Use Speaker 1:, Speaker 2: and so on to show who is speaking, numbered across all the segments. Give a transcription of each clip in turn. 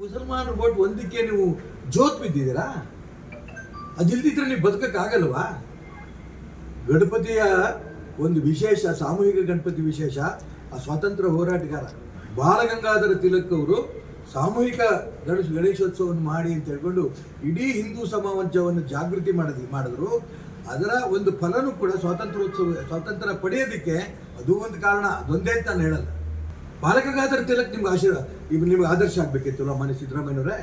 Speaker 1: ಮುಸಲ್ಮಾನರ ಓಟ್ ಒಂದಕ್ಕೆ ನೀವು ಜೋತ್ ಬಿದ್ದಿದ್ದೀರಾ? ಅದಿಲ್ದಿದ್ರೆ ನೀವು ಬದುಕಕ್ಕಾಗಲ್ವಾ? ಗಣಪತಿಯ ಒಂದು ವಿಶೇಷ, ಸಾಮೂಹಿಕ ಗಣಪತಿ ವಿಶೇಷ, ಆ ಸ್ವಾತಂತ್ರ್ಯ ಹೋರಾಟಗಾರ ಬಾಲಗಂಗಾಧರ ತಿಲಕ್ ಅವರು ಸಾಮೂಹಿಕ ಗಣೇಶ, ಗಣೇಶೋತ್ಸವವನ್ನು ಮಾಡಿ ಅಂತ ಹೇಳ್ಕೊಂಡು ಇಡೀ ಹಿಂದೂ ಸಮಾಜವನ್ನು ಜಾಗೃತಿ ಮಾಡಿದ್, ಮಾಡಿದ್ರು. ಅದರ ಒಂದು ಫಲನೂ ಕೂಡ ಸ್ವಾತಂತ್ರ್ಯೋತ್ಸವ, ಸ್ವಾತಂತ್ರ್ಯ ಪಡೆಯೋದಕ್ಕೆ ಅದು ಒಂದು ಕಾರಣ. ಅದೊಂದೇ ಅಂತ ನಾನು ಹೇಳಲ್ಲ. ಬಾಲಗಂಗಾಧರ ತಿಲಕ್ ನಿಮ್ಗೆ ಆಶೀರ್ವಾದ ಇವ್ ನಿಮ್ಗೆ ಆದರ್ಶ ಆಗ್ಬೇಕಿತ್ತಲ್ಲ ಮಾನ್ಯ ಸಿದ್ದರಾಮಯ್ಯನವರೇ.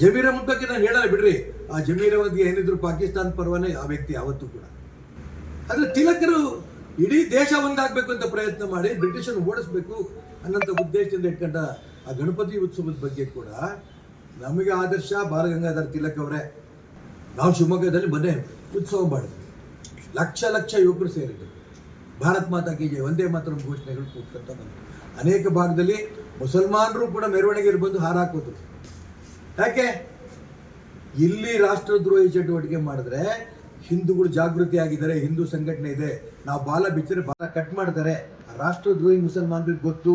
Speaker 1: ಜಮೀರ ಬಗ್ಗೆ ನಾನು ಹೇಳಲ್ಲ, ಬಿಡ್ರಿ. ಆ ಜಮೀರ ಬಗ್ಗೆ ಏನಿದ್ರು ಪಾಕಿಸ್ತಾನ ಪರವಾನೆ ಆ ವ್ಯಕ್ತಿ ಯಾವತ್ತೂ ಕೂಡ. ಆದರೆ ತಿಲಕರು ಇಡೀ ದೇಶ ಒಂದಾಗಬೇಕು ಅಂತ ಪ್ರಯತ್ನ ಮಾಡಿ ಬ್ರಿಟಿಷನ್ನು ಓಡಿಸ್ಬೇಕು ಅನ್ನೋಂಥ ಉದ್ದೇಶದಿಂದ ಇಟ್ಕೊಂಡ ಆ ಗಣಪತಿ ಉತ್ಸವದ ಬಗ್ಗೆ ಕೂಡ ನಮಗೆ ಆದರ್ಶ ಬಾಲಗಂಗಾಧರ ತಿಲಕ್ ಅವರೇ. ನಾವು ಶಿವಮೊಗ್ಗದಲ್ಲಿ ಮೊನ್ನೆ ಉತ್ಸವ ಮಾಡಿದ್ವಿ. ಲಕ್ಷ ಲಕ್ಷ ಯುವಕರು ಸೇರಿದ್ರು. ಭಾರತ್ ಮಾತಾ ಕಿ ಒಂದೇ ಮಾತ್ರ ಘೋಷಣೆಗಳು ಕೂತ್ಕೊಂತ ಬಂತು ಅನೇಕ ಭಾಗದಲ್ಲಿ ಮುಸಲ್ಮಾನರು ಕೂಡ ಮೆರವಣಿಗೆಯಲ್ಲಿ ಬಂದು ಹಾರ ಹಾಕೋದ್ರು ಯಾಕೆ? ಇಲ್ಲಿ ರಾಷ್ಟ್ರದ್ರೋಹಿ ಚಟುವಟಿಕೆ ಮಾಡಿದ್ರೆ ಹಿಂದೂಗಳು ಜಾಗೃತಿ ಆಗಿದ್ದಾರೆ ಹಿಂದೂ ಸಂಘಟನೆ ಇದೆ. ನಾವು ಬಾಲ ಬಿಚ್ಚರೆ ಬಾಲ ಕಟ್ ಮಾಡ್ತಾರೆ. ರಾಷ್ಟ್ರದ್ರೋಹಿ ಮುಸಲ್ಮಾನರಿಗೆ ಗೊತ್ತು.